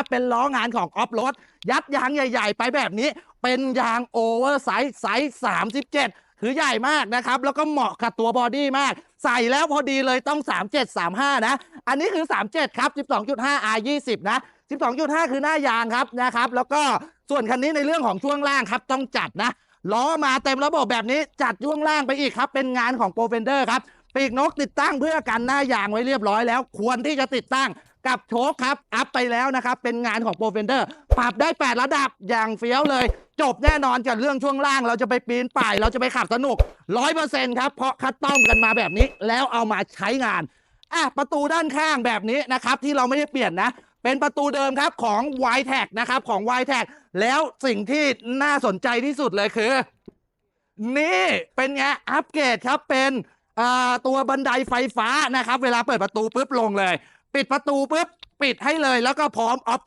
ครับ เป็นล้องานของออฟโรดยัดยางใหญ่ ๆ ไปแบบนี้ เป็นยางโอเวอร์ไซส์ไซส์37 คือใหญ่มากนะครับ แล้วก็เหมาะกับตัวบอดี้มาก ใส่แล้วพอดีเลยต้อง 3735 นะ อันนี้คือ 37 ครับ 12.5 R 20 นะ 12.5 คือหน้ายางครับนะครับ แล้วก็ส่วนคันนี้ในเรื่องของช่วงล่างครับต้องจัดนะล้อมาเต็มระบบแบบนี้จัดช่วงล่างไปอีกครับ เป็นงานของโปรเฟนเดอร์ครับปีกนกติดตั้งเพื่อกันหน้ายางไว้เรียบร้อยแล้ว ควรที่จะติดตั้ง กับโชคครับ อัพไปแล้วนะครับ เป็นงานของโปรเฟนเดอร์ปรับได้ 8 ระดับอย่างเฟี้ยวเลย จบแน่นอนกับเรื่องช่วงล่าง เราจะไปปีนป่าย เราจะไปขับสนุก 100%ครับ เพราะคัดต้อมกันมาแบบนี้ แล้วเอามาใช้งานอะประตูด้านข้างแบบนี้นะครับ ที่เราไม่ได้เปลี่ยนนะ เป็นประตูเดิมครับของ y t a g นะครับของ y t a g แล้วสิ่งที่น่าสนใจที่สุดเลยคือ นี่เป็นไงอัปเกรดครับเป็นตัวบันไดไฟฟ้านะครับ เวลาเปิดประตูปุ๊บลงเลย ปิดประตูปุ๊บปิดให้เลยแล้วก็พร้อมออฟ